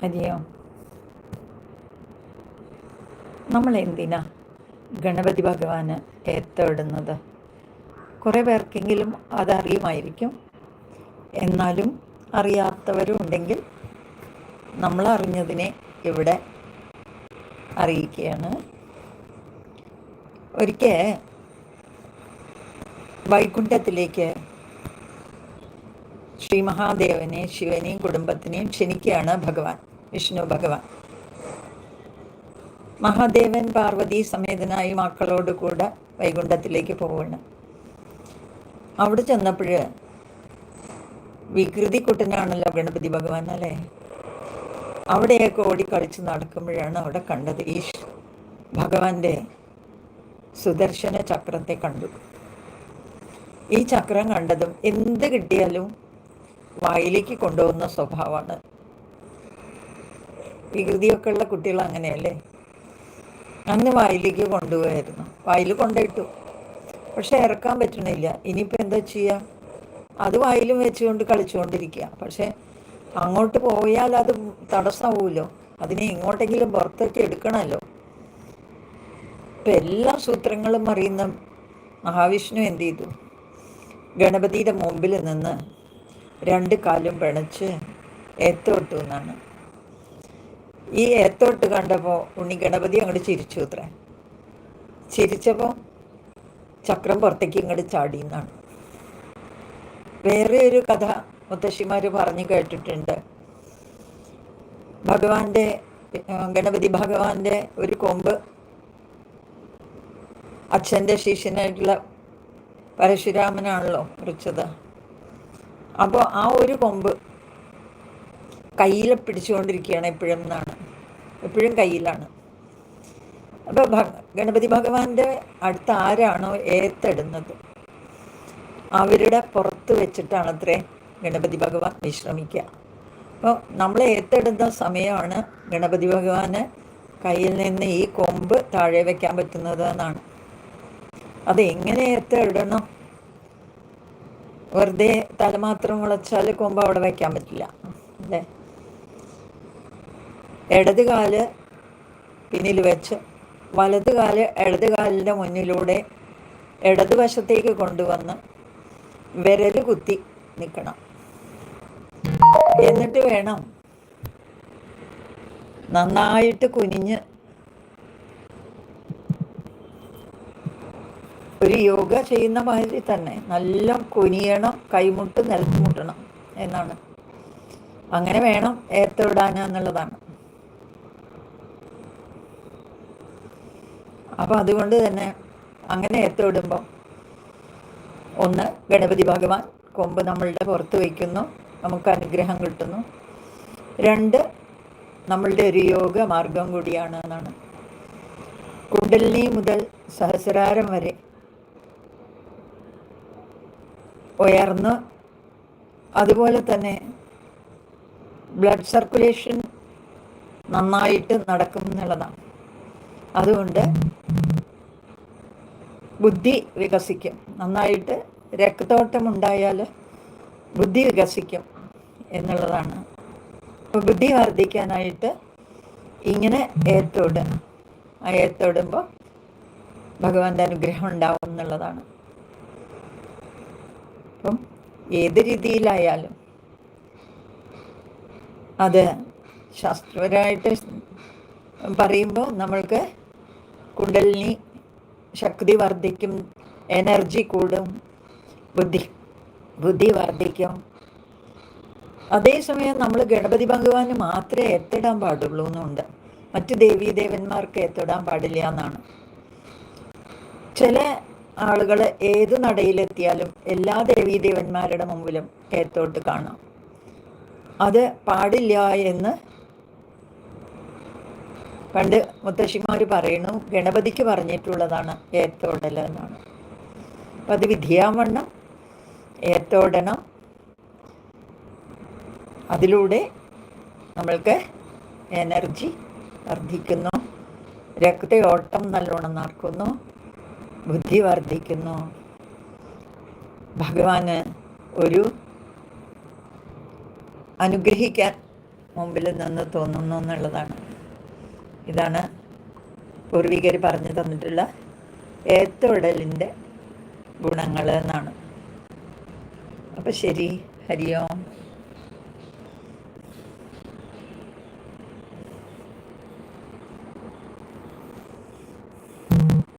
ഹരിയോ നമ്മൾ എന്തിനാ ഗണപതി ഭഗവാന് ഏത്തമിടുന്നത് കുറേ പേർക്കെങ്കിലും അതറിയുമായിരിക്കും. എന്നാലും അറിയാത്തവരും ഉണ്ടെങ്കിൽ നമ്മൾ അറിഞ്ഞതിനെ ഇവിടെ അറിയിക്കുകയാണ്. ഒരിക്കൽ വൈകുണ്ഠത്തിലേക്ക് ശ്രീ മഹാദേവനെ ശിവനെയും കുടുംബത്തിനെയും ക്ഷണിക്കുകയാണ് ഭഗവാൻ. വിഷ്ണു ഭഗവാൻ. മഹാദേവൻ പാർവതി സമേതനായി മക്കളോട് കൂടെ വൈകുണ്ഠത്തിലേക്ക് പോവുകയാണ് അവിടെ ചെന്നപ്പോൾ വികൃതി കുട്ടനാണല്ലോ ഗണപതി ഭഗവാൻ അല്ലേ? അവിടെയൊക്കെ ഓടിക്കളിച്ച് നടക്കുമ്പോഴാണ് അവിടെ കണ്ടത് ഈ ഭഗവാന്റെ സുദർശന ചക്രത്തെ കണ്ടു. ഈ ചക്രം കണ്ടതും എന്ത് കിട്ടിയാലും വായിലേക്ക് കൊണ്ടുപോകുന്ന സ്വഭാവമാണ്. വികൃതിയൊക്കെ ഉള്ള കുട്ടികൾ അങ്ങനെയല്ലേ? അന്ന് വായിലേക്ക് കൊണ്ടുപോയായിരുന്നു. വായിൽ കൊണ്ടിട്ടു പക്ഷെ ഇറക്കാൻ പറ്റണില്ല. ഇനിയിപ്പോൾ എന്താ ചെയ്യുക അത് വായിലും വെച്ചുകൊണ്ട് കളിച്ചുകൊണ്ടിരിക്കുക പക്ഷെ അങ്ങോട്ട് പോയാൽ അത് തടസ്സമാവുമല്ലോ അതിനെ ഇങ്ങോട്ടെങ്കിലും പുറത്തേക്ക് എടുക്കണമല്ലോ? ഇപ്പം എല്ലാ സൂത്രങ്ങളും അറിയുന്ന മഹാവിഷ്ണു എന്ത് ചെയ്തു? ഗണപതിയുടെ മുമ്പിൽ നിന്ന് രണ്ട് കാലും പിണച്ച് ഏത്തോട്ടു എന്നാണ്. ഈ ഏത്തോട്ട് കണ്ടപ്പോൾ ഉണ്ണി ഗണപതി അങ്ങോട്ട് ചിരിച്ചു അത്ര. ചിരിച്ചപ്പോൾ ചക്രം പുറത്തേക്ക് ഇങ്ങോട്ട് ചാടി എന്നാണ് വേറെ ഒരു കഥ മുത്തശ്ശിമാർ പറഞ്ഞു കേട്ടിട്ടുണ്ട്. ഭഗവാന്റെ ഗണപതി ഭഗവാന്റെ ഒരു കൊമ്പ് അച്ഛന്റെ ശിഷ്യനായിട്ടുള്ള പരശുരാമനാണല്ലോ മുറിച്ചത്. അപ്പോൾ ആ ഒരു കൊമ്പ് കയ്യിൽ പിടിച്ചുകൊണ്ടിരിക്കുകയാണ് എപ്പോഴും എന്നാണ്. എപ്പോഴും കയ്യിലാണ്. അപ്പോൾ ഗണപതി ഭഗവാന്റെ അടുത്ത് ആരാണോ ഏത്തിടുന്നത് അവരുടെ പുറത്ത് വെച്ചിട്ടാണ് അത്രേ ഗണപതി ഭഗവാൻ വിശ്രമിക്കുക അപ്പോൾ നമ്മൾ ഏത്തിടുന്ന സമയമാണ് ഗണപതി ഭഗവാന് കയ്യിൽ നിന്ന് ഈ കൊമ്പ് താഴെ വയ്ക്കാൻ പറ്റുന്നത് എന്നാണ്. അത് എങ്ങനെ ഏത്തിടണം വെറുതെ തലമാത്രം മുളച്ചാൽ കൊമ്പ് അവിടെ വയ്ക്കാൻ പറ്റില്ല. അല്ലേ? ഇടത് കാൽ പിന്നിൽ വെച്ച് വലത് കാൽ ഇടത് കാലിന്റെ മുന്നിലൂടെ ഇടതുവശത്തേക്ക് കൊണ്ടുവന്ന് വിരൽ കുത്തി നിൽക്കണം. എന്നിട്ട് വേണം നന്നായിട്ട് കുനിഞ്ഞ് ഒരു യോഗ ചെയ്യുന്ന മാതിരി തന്നെ നല്ല കുനിയണം കൈമുട്ട് നിലത്ത് മുട്ടണം എന്നാണ്. അങ്ങനെ വേണം ഏത്തവിടാൻ എന്നുള്ളതാണ് അപ്പോൾ അതുകൊണ്ട് തന്നെ അങ്ങനെ ഏത്തവിടുമ്പോൾ ഒന്ന് ഗണപതി ഭഗവാൻ കൊമ്പ് നമ്മളുടെ പുറത്ത് വയ്ക്കുന്നു നമുക്ക് അനുഗ്രഹം കിട്ടുന്നു. രണ്ട് നമ്മളുടെ ഒരു യോഗ മാർഗം കൂടിയാണ് എന്നാണ്. കുണ്ടലിനി മുതൽ സഹസ്രാരം വരെ ഉയർന്ന് അതുപോലെ തന്നെ ബ്ലഡ് സർക്കുലേഷൻ നന്നായിട്ട് നടക്കും എന്നുള്ളതാണ്. അതുകൊണ്ട് ബുദ്ധി വികസിക്കും. നന്നായിട്ട് രക്തോട്ടം ഉണ്ടായാൽ ബുദ്ധി വികസിക്കും എന്നുള്ളതാണ്. അപ്പോൾ ബുദ്ധി വർദ്ധിക്കാനായിട്ട് ഇങ്ങനെ ഏത്തോട് ആ ഏത്തോടുമ്പോൾ ഭഗവാന്റെ അനുഗ്രഹം ഉണ്ടാവും എന്നുള്ളതാണ്. അപ്പം ഏത് രീതിയിലായാലും അത് ശാസ്ത്രപരമായിട്ട് പറയുമ്പോൾ നമ്മൾക്ക് കുണ്ടലിനി ശക്തി വർദ്ധിക്കും എനർജി കൂടും ബുദ്ധി ബുദ്ധി വർദ്ധിക്കും. അതേസമയം നമ്മൾ ഗണപതി ഭഗവാന് മാത്രമേ എത്തിടാൻ പാടുള്ളൂ എന്നുണ്ട്. മറ്റ് ദേവീദേവന്മാർക്ക് എത്തിടാൻ പാടില്ല എന്നാണ്. ചില ആളുകൾ ഏത് നടയിലെത്തിയാലും എല്ലാ ദേവീദേവന്മാരുടെ മുമ്പിലും ഏത്തോട്ട് കാണാം. അത് പാടില്ല എന്ന് പണ്ട് മുത്തശ്ശിമാർ പറയുന്നു ഗണപതിക്ക് പറഞ്ഞിട്ടുള്ളതാണ് ഏത്തോടൽ എന്നാണ് അപ്പം അത് വിധിയാവണ്ണം ഏത്തോടണം. അതിലൂടെ നമ്മൾക്ക് എനർജി വർദ്ധിക്കുന്നു രക്തയോട്ടം നല്ലോണം നടക്കുന്നു ബുദ്ധി വർദ്ധിക്കുന്നു. ഭഗവാന് ഒരു അനുഗ്രഹിക്കാൻ മുമ്പിൽ നിന്ന് തോന്നുന്നു എന്നുള്ളതാണ്. ഇതാണ് പൂർവികർ പറഞ്ഞു തന്നിട്ടുള്ള ഏത്തുടലിന്റെ ഗുണങ്ങൾ എന്നാണ്. അപ്പം ശരി ഹരി ഓം.